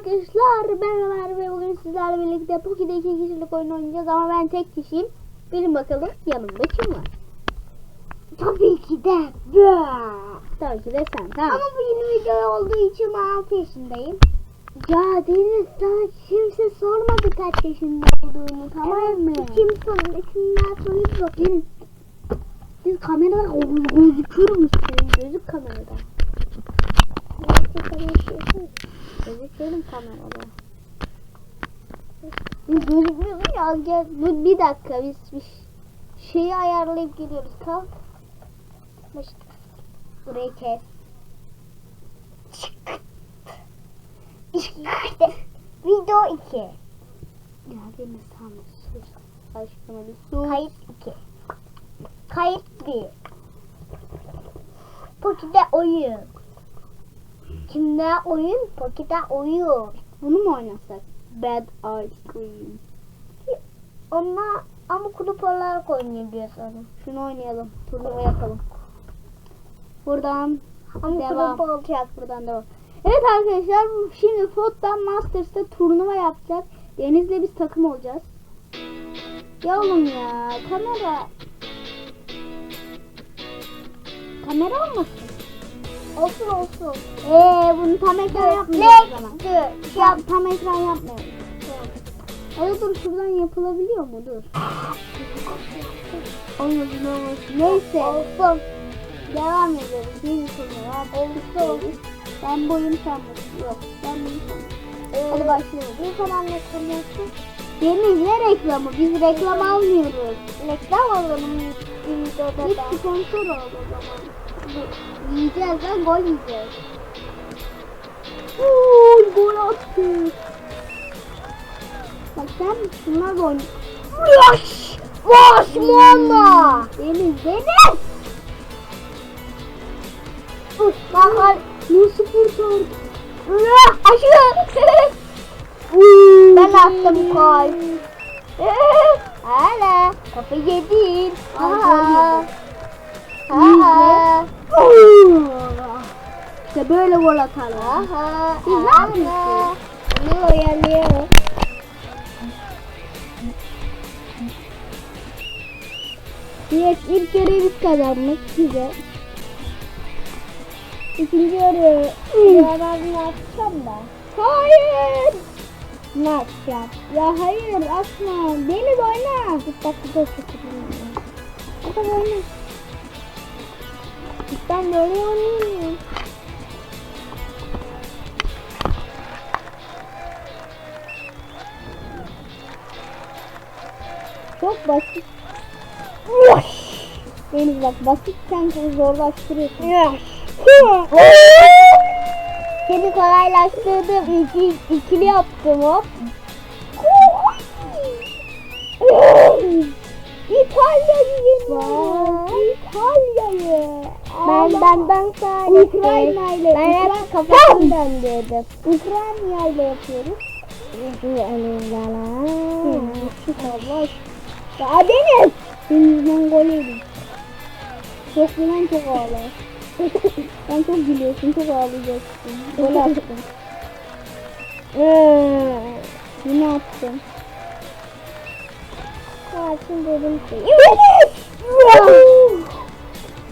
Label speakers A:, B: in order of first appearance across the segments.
A: arkadaşlar merhabalar ve bugün sizlerle birlikte Poki'de iki kişilik oyun oynayacağız ama ben tek kişiyim. Bilin bakalım yanımda kim var?
B: Tabii ki de ben.
A: Tabii ki de sen tamam.
B: Ama bu yeni video olduğu için ben 6 yaşındayım.
A: ya Deniz sana kimse sormadı kaç yaşında olduğunu tamam mı?
B: Kim sordu? Kimler soruyor bakayım.
A: Biz kamerada gö- gözükür müsün? Gözük kamerada. Gözüküyorum kamerada. Biz gözükmüyoruz ya gel bu bir dakika biz bir şeyi ayarlayıp geliyoruz kalk.
B: Başka. Burayı kes. İşte video 2.
A: Ya Deniz tamam sus. Aşkına bir sus.
B: Kayıt 2. Kayıt 1. Poki'de oyun. Kimde oyun? Poki'de oyun.
A: Bunu mu oynasak? Bad ice cream.
B: Ama ama grup olarak oynayabiliyorsun.
A: Şunu oynayalım. Turnuva yapalım. Buradan
B: Ama
A: devam.
B: grup olacak.
A: Buradan devam. Evet arkadaşlar şimdi Fot'tan Masters'ta turnuva yapacak. Deniz'le biz takım olacağız. Ya oğlum ya kamera kamera olmasın.
B: Olsun olsun.
A: Eee bunu tam ekran yapmayacağız o zaman.
B: Next.
A: Ya, tam ekran yapmayalım. Hadi dur şuradan yapılabiliyor mu? Dur. Olmasın olmasın. Neyse.
B: Olsun.
A: Devam ediyoruz. Yeni turnuva.
B: Olsun.
A: Ben boyum boyum. Yok. Ben boyum boyum.
B: Ee,
A: Hadi başlayalım.
B: Ne zaman ne konuyorsun?
A: Deniz ne reklamı? Biz reklam almıyoruz.
B: Reklam alalım videoda
A: Hiç
B: da.
A: sponsor ol o zaman. Bu- Yiyeceğiz lan gol yiyeceğiz. Uuu gol attık. Bak sen şunlarla oyna.
B: Yaş! Yaş mama!
A: Deniz Deniz.
B: Bakar.
A: Nasıl kurtardı?
B: Aşı! Ben attım gol. Hala kapı yedin. Aha. Aha.
A: İşte böyle gol atarlar. Biz ne yapıyoruz?
B: Yanıyor yanıyor.
A: Evet ilk yarı biz kazandık. Güzel. İkinci yarı.
B: Ya ben bunu atacağım da.
A: Hayır.
B: Ne atacağım?
A: Ya hayır atma. Deniz oyna.
B: Bir dakika çekeyim.
A: Hadi oyna. Ben böyle oynayayım. Çok basit. Deniz bak basit sen çok zorlaştırıyorsun.
B: Seni kolaylaştırdım. İki, ikili yaptım hop.
A: İtalya'yı
B: Vay.
A: yeniyoruz. İtalya'yı.
B: Ben benden sonra
A: Ukrayna ile
B: Ben hep kafasını döndürdüm.
A: Ukrayna ile yapıyoruz. Savaş. Ya Deniz. Denizden gol yedik. Çok ağlar. Sen çok gülüyorsun, çok ağlayacaksın. Gol attın. Yine attın.
B: Ağaçın dedim şey.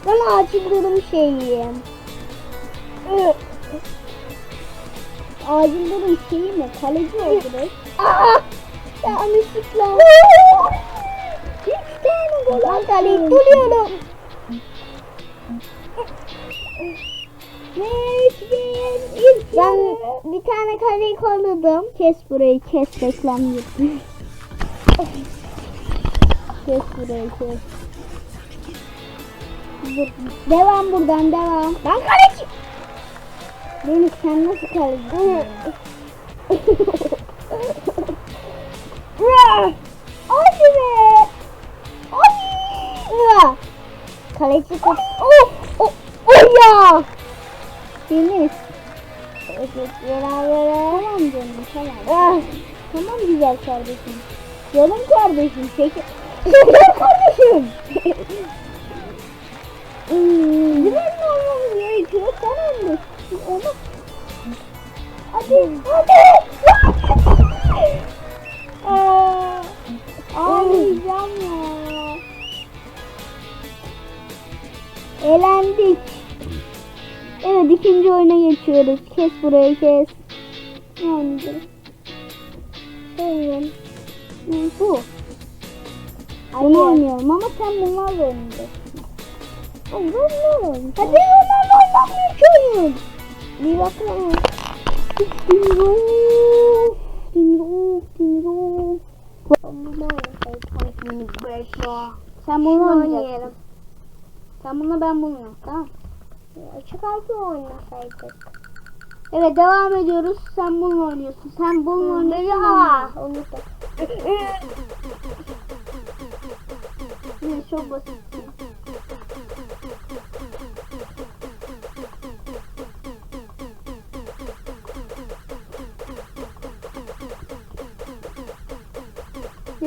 A: Ben ağacındırım şeyim. Ağacındırım şeyi mi? Kaleci oldu.
B: Aa!
A: Yanlışlıkla. Üç tane gol
B: Ben kaleyi
A: ilk
B: Ben bir tane kaleyi kolladım.
A: Kes burayı kes reklam kes burayı kes. Dur, devam buradan devam.
B: Ben kaleci.
A: Deniz sen nasıl kalecisin?
B: Hadi be. Hadi. Kaleci tut. Oh, oh, oh ya.
A: Deniz.
B: Evet, beraber.
A: Tamam canım tamam. Tamam güzel kardeşim. Canım kardeşim peki.
B: kardeşim.
A: Olmamız gerekiyor. Sen öndesin. Onu Hadi. Hadi. Aa, Ağlayacağım ya. Elendik. Evet ikinci oyuna geçiyoruz. Kes burayı kes. Ne oynayacağız? Söyleyeyim. Bu? Bunu oynayalım ama sen bunlarla oynayacaksın. Oynayacağım. Hadi oynamıyor ki oyun. Bir bakalım. Dinrof. Dinrof. Dinrof. Sen bunu oynayacaksın. Sen bunu ben bunu tamam.
B: Açık harfi oynasaydık.
A: Evet devam ediyoruz. Sen bununla oynuyorsun. Sen bununla oynuyorsun.
B: Aa,
A: bununla. Yine çok basit.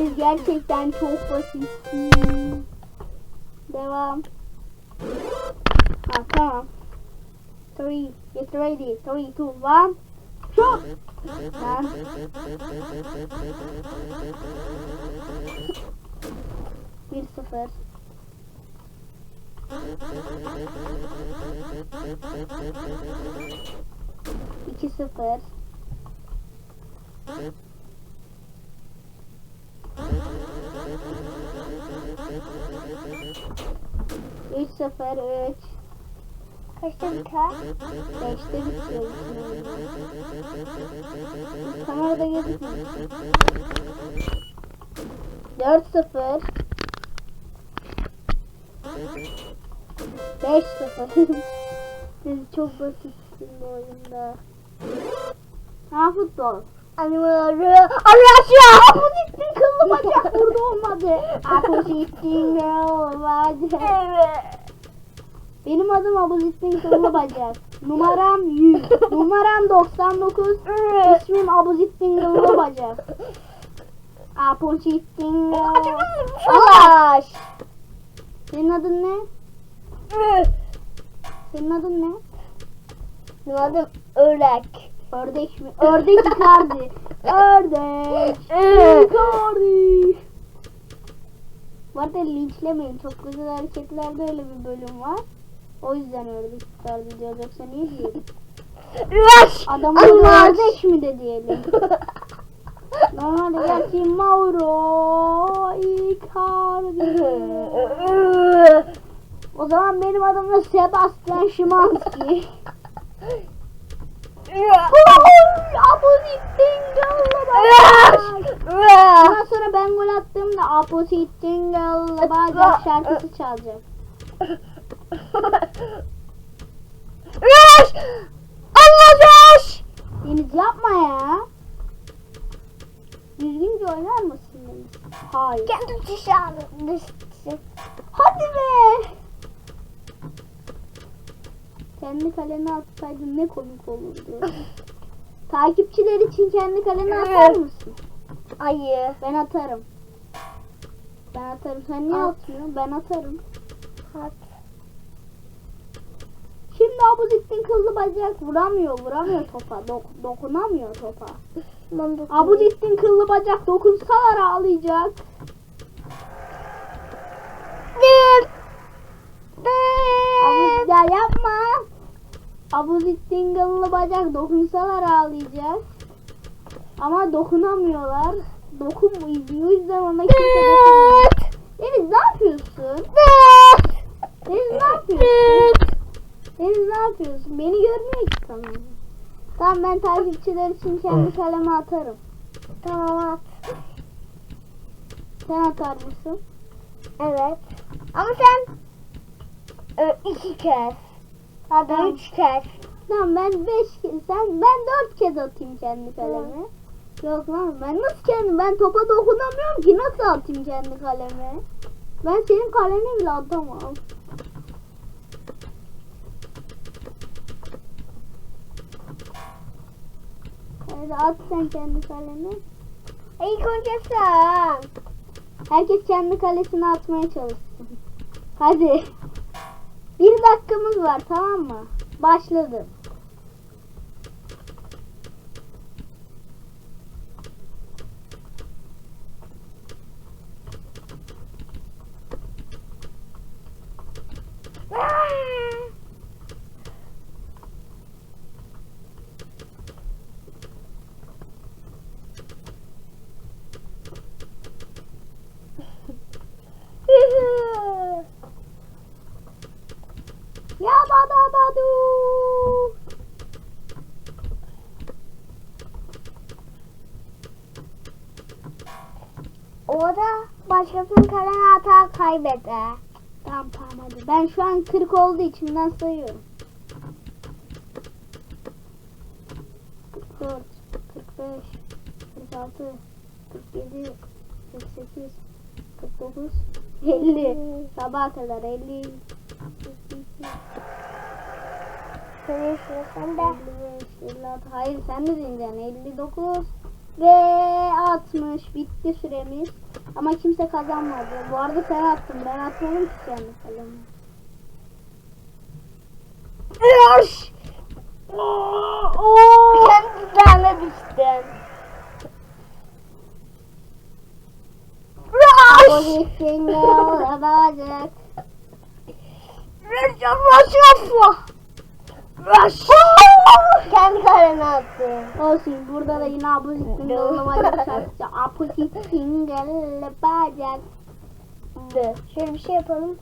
A: Siz gerçekten çok basitsiniz. Devam. Ha tamam. Three, get ready. Three, two, one. Shoot! Ha. Bir sıfır. İki sıfır. Üç sıfır, üç.
B: Kaçta biter?
A: Beşte bitiyor. Kamerada gözükmüyor. Dört sıfır. Beş sıfır. Siz çok basitsin bu oyunda. Ha futbol.
B: Anıları.
A: Aşağı! Apozittin kıllı bacak burada olmadı. Apozittin kıllı bacak.
B: Evet.
A: Benim adım Abuzittin Kıllı Bacak. Numaram 100. Numaram 99. İsmim Abuzittin Kıllı Bacak. Abuzittin
B: Flash.
A: Senin adın ne? Senin adın ne?
B: Benim adım Örek.
A: Ördek mi? Ördek Icardi. Ördek. Icardi. Bu arada linçlemeyin. Çok güzel hareketlerde öyle bir bölüm var. O yüzden ördek Icardi diyor. Yoksa niye diyelim? Adamın ördek mi de diyelim. Normalde gerçi Mauro Icardi. O zaman benim adım da Sebastian Szymanski. Abuzittin Ondan sonra ben gol attığımda Abuzittin Bacak şarkısı çalacak.
B: Rush. Allah rush.
A: Deniz yapma ya. Düzgünce oynar mısın Deniz? Hayır.
B: Kendi dışarı.
A: Hadi be. Kendi kalene atsaydın ne komik olurdu. Takipçiler için kendi kalene atar mısın?
B: Ayı.
A: Ben atarım. Ben atarım. Sen niye
B: At.
A: atmıyorsun? Ben atarım.
B: Hat.
A: Şimdi Abuzittin kıllı bacak vuramıyor, vuramıyor topa. Dok- dokunamıyor topa.
B: De
A: Abuzittin kıllı bacak dokunsalar ağlayacak. Abuz ya yapma. Abuzittin kıllı bacak dokunsalar ağlayacak. Ama dokunamıyorlar. Dokunmuyor. O yüzden ona kimse dokunmuyor. Deniz ne yapıyorsun? Deniz ne yapıyorsun? Deniz ne yapıyorsun? Beni görmüyor ki tamam. Tamam ben takipçiler için kendi kaleme atarım.
B: Tamam at.
A: Sen atar mısın?
B: Evet. Ama sen e, iki kez. Da
A: Tamam.
B: üç kez.
A: Tamam ben beş kez, sen ben dört kez atayım kendi kaleme. Yok lan ben nasıl kendim ben topa dokunamıyorum ki nasıl atayım kendi kaleme? Ben senin kalene bile atamam. Hadi at sen kendi.
B: İlk önce sen.
A: Herkes kendi kalesine atmaya çalışsın. Hadi. Bir dakikamız var tamam mı? Başladı.
B: O da kalene atar kaybeder.
A: Tamam tamam hadi. Ben şu an 40 olduğu için ben sayıyorum. 44, 45, 46, 47, 48, 49, 50. Sabaha kadar 50. 52,
B: Senin sıra sende.
A: 55, 56. Hayır sen de diyeceksin. 59 ve 60. Bitti süremiz. Ama kimse kazanmadı. Bu arada sen attın. Ben atmadım ki kendi kalemi.
B: Yaş! Kendi tane düştün.
A: O gitsin olacak.
B: Kendi kalene attın.
A: Olsun burada da yine Apozitin dolamaca şarkısı. Apozitin bacak.
B: Şöyle bir şey yapalım.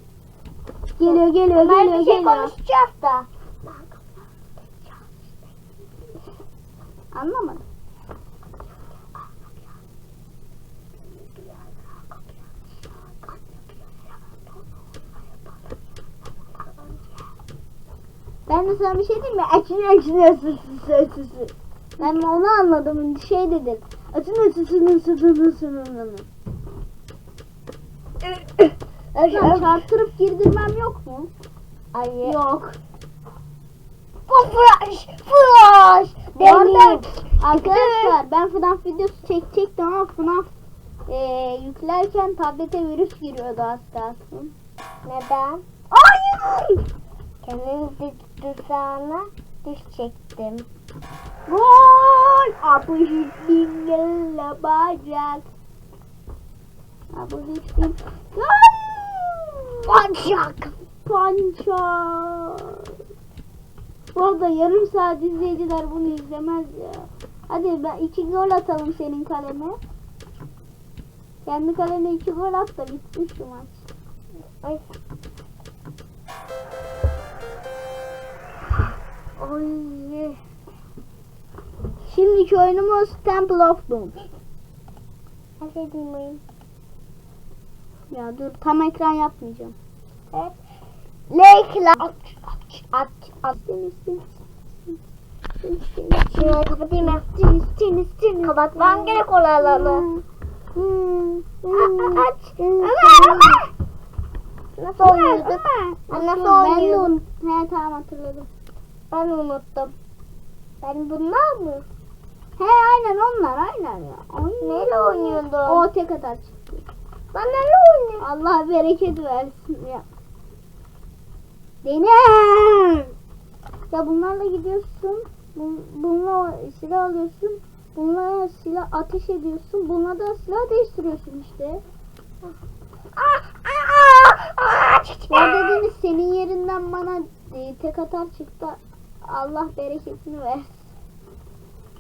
A: Geliyor geliyor
B: Ömer
A: geliyor
B: bir şey
A: geliyor.
B: konuşacağız da.
A: Anlamadım. Ben de sana bir şey diyeyim mi? Açın açın açın açın Ben onu anladım. Şey dedin. Açın açın açın açın açın Lan çarptırıp girdirmem yok mu?
B: Ay.
A: Yok.
B: Flash, flash.
A: Bu arada arkadaşlar ben FNAF videosu çekecektim ama FNAF eee yüklerken tablete virüs giriyordu az kalsın.
B: Neden?
A: Hayır!
B: Kendini düzana diş çektim.
A: Gol! Apışık dingelle bacak. Ding... Gol!
B: Pancak.
A: Pançar. Bu arada yarım saat izleyiciler bunu izlemez ya. Hadi ben iki gol atalım senin kaleme. Kendi kalene iki gol at da bitsin şu maç.
B: Ay.
A: Oy. Şimdiki oyunumuz Temple of Doom.
B: Her şey duymayın.
A: Ya dur tam ekran yapmayacağım.
B: Evet. Lekla. Aç, aç, aç, aç.
A: Seni seni seni seni
B: Şunu kapatayım mı?
A: seni seni seni
B: Kapatmam gerek oraları.
A: Hmm.
B: Aç. Ömer, Ömer. Nasıl oynuyorduk? Ben nasıl
A: Ben de onu... He tamam hatırladım.
B: Ben unuttum. Ben bunlar mı?
A: He aynen onlar aynen ya. Aynen.
B: Neyle oynuyordum?
A: O tek atar çıktı.
B: Ben neyle oynuyorum?
A: Allah bereket versin ya. Dene. Ya bunlarla gidiyorsun. Bu- Bununla silah alıyorsun. Bununla silah ateş ediyorsun. Bununla da silah değiştiriyorsun işte.
B: Ah, ah, ah,
A: Ya dediniz senin yerinden bana e, tek atar çıktı. Allah bereketini ver.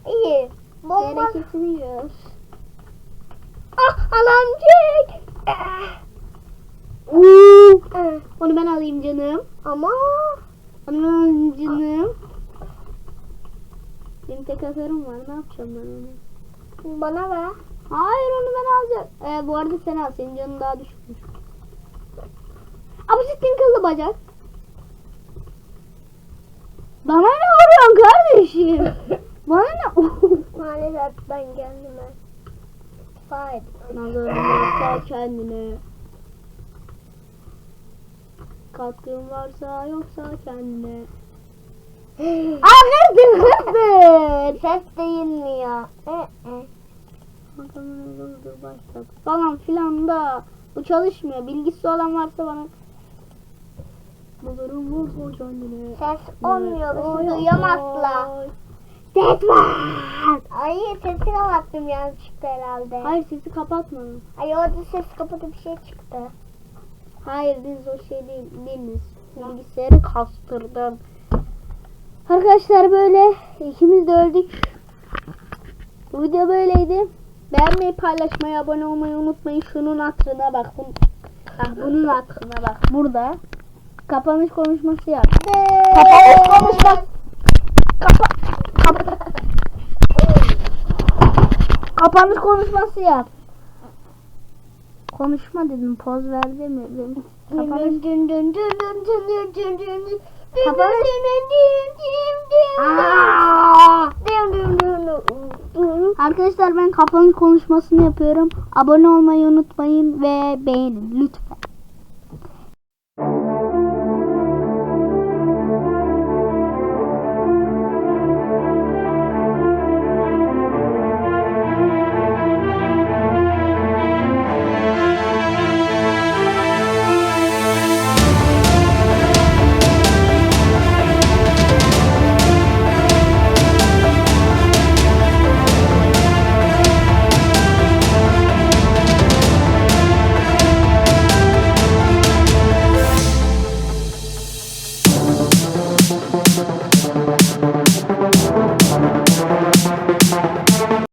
B: İyi. Bomba.
A: Bereketini ver.
B: Ah, alamcık. Ah.
A: Uuu.
B: Ah.
A: Onu ben alayım canım.
B: Ama
A: Onu ben alayım canım. Benim tek atarım var. Ne yapacağım ben onu?
B: bana ver.
A: Hayır onu ben alacağım. Ee, bu arada sen al. Senin canın daha düşükmüş. Ama sizin kıllı bacak. Bana ne vuruyorsun kardeşim? Bana ne?
B: Maalesef ben kendime. Hayır.
A: Nazarın varsa kendine. Katkın varsa yoksa kendine.
B: Hırdır hırdır. Ses değilmiyor. Ee, e.
A: Bakalım hızlı başlat. Falan filan da. Bu çalışmıyor. Bilgisi olan varsa bana. Nazarın varsa kendine.
B: Ses olmuyor. Bizi duyamazlar.
A: oy. Ses var.
B: Ay sesi kapattım yanlışlıkla herhalde.
A: Hayır sesi kapatma.
B: Ay orada ses kapatıp bir şey çıktı.
A: Hayır biz o şey değil, değiliz. Bilgisayarı kastırdım. Arkadaşlar böyle ikimiz de öldük. Bu video böyleydi. Beğenmeyi, paylaşmayı, abone olmayı unutmayın. Şunun hatırına bak. Bun, ah, bunun hatırına bak. Burada. Kapanış konuşması yap. Kapanış konuşması. Kapa kapa Kapanış konuşması yap. Konuşma dedim. Poz verdi mi? Kapanış. Kapanış. Arkadaşlar ben kapanış konuşmasını yapıyorum. Abone olmayı unutmayın ve beğenin lütfen.